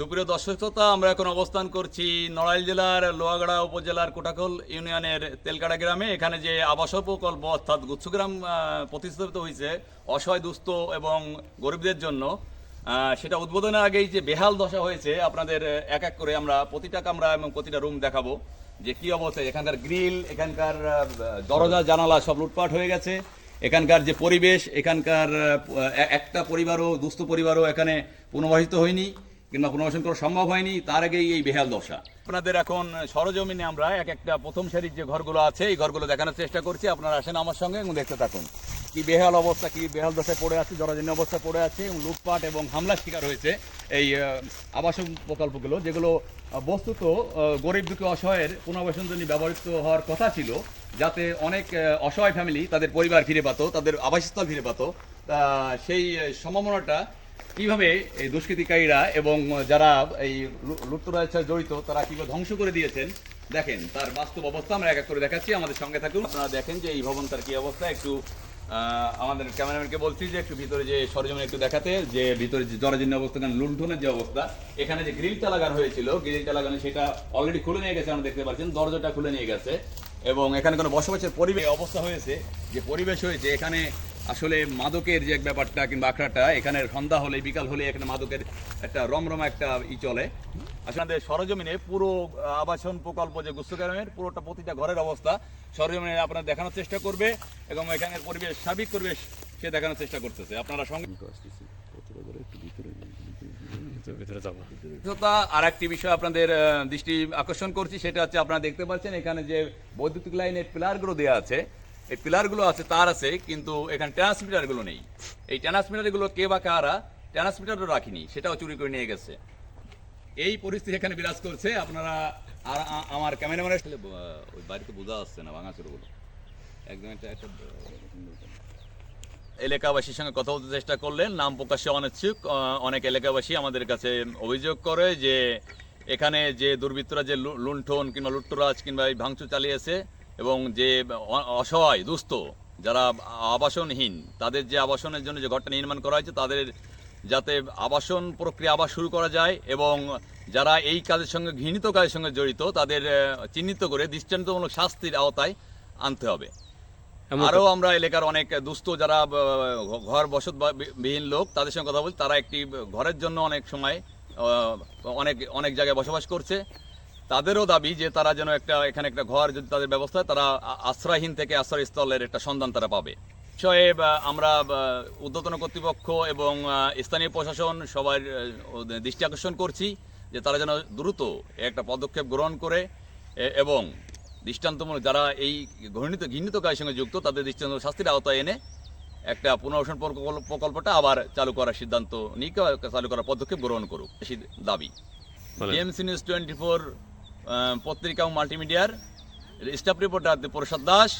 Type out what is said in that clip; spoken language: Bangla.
সুপ্রিয় দর্শক শ্রোতা, আমরা এখন অবস্থান করছি নড়াইল জেলার লোহাগড়া উপজেলার কোটাকল ইউনিয়নের তেলকাটা গ্রামে। এখানে যে আবাস প্রকল্প, অর্থাৎ গুচ্ছগ্রাম প্রতিস্থাপিত হয়েছে অসহায়, দুস্থ এবং গরিবদের জন্য সেটা উদ্বোধনের আগেই যে বেহাল দশা হয়েছে, আপনাদের এক এক করে আমরা প্রতিটা কামরা এবং প্রতিটা রুম দেখাবো যে কি অবস্থা। এখানকার গ্রিল, এখানকার দরজা, জানালা সব লুটপাট হয়ে গেছে। এখানকার যে পরিবেশ, এখানকার একটা পরিবারও, দুস্থ পরিবারও এখানে পুনর্বাসিত হয়নি। কিংবা পুনর্বাসন করা সম্ভব হয়নি, তার আগেই এই বেহাল দশা। আপনাদের এখন সরজমিনে আমরা এক একটা প্রথম সারির যে ঘরগুলো আছে, এই ঘরগুলো দেখানোর চেষ্টা করছি। আপনারা আসেন আমার সঙ্গে এবং দেখতে থাকুন। কি বেহাল অবস্থা, কি বেহাল দশায় পড়ে আছে, জরাজীর্ণ অবস্থা পড়ে আছে এবং লুটপাট এবং হামলার শিকার হয়েছে এই আবাসন প্রকল্পগুলো, যেগুলো বস্তুত গরিব দুঃখী অসহায়ের পুনর্বাসন জন্য ব্যবহৃত হওয়ার কথা ছিল, যাতে অনেক অসহায় ফ্যামিলি তাদের পরিবার ফিরে পাতো, তাদের আবাসস্থল ফিরে পাতো। সেই সম্ভাবনাটা কীভাবে এই দুষ্কৃতিকারীরা এবং যারা এই লু- লুটতরাজের সাথে জড়িত, তারা কীভাবে ধ্বংস করে দিয়েছেন, দেখেন, তার বাস্তব অবস্থা আমরা এক এক করে দেখাচ্ছি। আমাদের সঙ্গে থাকুন। আপনারা দেখেন যে এই ভবনটার কি অবস্থা। একটু আমাদের ক্যামেরাম্যানকে বলছি যে একটু ভিতরে যে সরজমিন একটু দেখাতে, যে ভিতরে যে জরাজীর্ণ অবস্থা কারণ লুণ্ঠনের যে অবস্থা, এখানে যে গ্রিলটা লাগানো হয়েছিল গ্রিলটা লাগানো সেটা অলরেডি খুলে নিয়ে গেছে, আমরা দেখতে পাচ্ছেন দরজাটা খুলে নিয়ে গেছে এবং এখানে কোনো বসবাসের পরিবেশ অবস্থা হয়েছে, যে পরিবেশ হয়েছে, এখানে আসলে মাদকের যে এক ব্যাপারটা কিংবা আখড়াটা এখানে সন্ধ্যা হলে বিকাল হলে এখানে মাদকের একটা রমরমা একটা ই চলে। আসলে সরজমিনে পুরো আবাসন প্রকল্প যে গুস্তগ্রামের পুরোটা প্রতিটা ঘরের অবস্থা সরজমিনে আপনারা দেখানোর চেষ্টা করবে এবং এখানের পরিবেশ সার্বিক পরিবেশ সে দেখানোর চেষ্টা করতেছে। আপনারা সঙ্গে আর একটি বিষয় আপনাদের দৃষ্টি আকর্ষণ করছি সেটা হচ্ছে আপনারা দেখতে পাচ্ছেন এখানে যে বৈদ্যুতিক লাইনের পিলারগুলো দেওয়া আছে। এই পিলারগুলো আছে, তার আছে, কিন্তু এখানে ট্রান্সমিটারগুলো নেই। এই ট্রান্সমিটারগুলো কে বা কারা ট্রান্সমিটারও রাখিনি, সেটাও চুরি করে নিয়ে গেছে। এই পরিস্থিতি এখানে বিরাজ করছে, আপনারা আর আমার ক্যামেরাম্যানের আসলে ওই বাড়িতে বোঝা আসছে না ভাঙাচুরগুলো একদম একটা একটা এলাকাবাসীর সঙ্গে কথা বলতে চেষ্টা করলেন, নাম প্রকাশে অনিচ্ছুক। অনেক এলাকাবাসী আমাদের কাছে অভিযোগ করে যে, এখানে যে দুর্বৃত্তরা যে লুণ্ঠন কিংবা লুট্টরাজ কিংবা এই ভাঙচুর চালিয়েছে এবং যে অসহায় দুস্থ যারা আবাসনহীন তাদের যে আবাসনের জন্য যে ঘরটা নির্মাণ করা হয়েছে তাদের যাতে আবাসন প্রক্রিয়া আবার শুরু করা যায় এবং যারা এই কাজের সঙ্গে ঘৃণিত কাজের সঙ্গে জড়িত তাদের চিহ্নিত করে দৃষ্টান্তমূলক শাস্তির আওতায় আনতে হবে। আরও আমরা এলাকার অনেক দুস্থ যারা ঘর বসত বিহীন লোক তাদের সঙ্গে কথা বলছি। তারা একটি ঘরের জন্য অনেক সময় অনেক অনেক জায়গায় বসবাস করছে। তাদেরও দাবি যে তারা যেন একটা এখানে একটা ঘর যদি তাদের ব্যবস্থা তারা আশ্রয়হীন থেকে আশ্রয়স্থলের একটা সন্ধান তারা পাবে। বিষয়ে আমরা ঊর্ধ্বতন কর্তৃপক্ষ এবং স্থানীয় প্রশাসন সবার দৃষ্টি আকর্ষণ করছি যে তারা যেন দ্রুত একটা পদক্ষেপ গ্রহণ করে এবং দৃষ্টান্তমূলক যারা এই ঘৃণিত ঘৃণিত কাজের সঙ্গে যুক্ত তাদের দৃষ্টান্ত শাস্তির আওতায় এনে একটা পুনর্বাসন প্রকল্পটা আবার চালু করার সিদ্ধান্ত নিক চালু করার পদক্ষেপ গ্রহণ করুক। দাবি। টিএমসি নিউজ টোয়েন্টি ফোর পত্রিকা ও মাল্টিমিডিয়ার স্টাফ রিপোর্টার প্রসাদ দাস।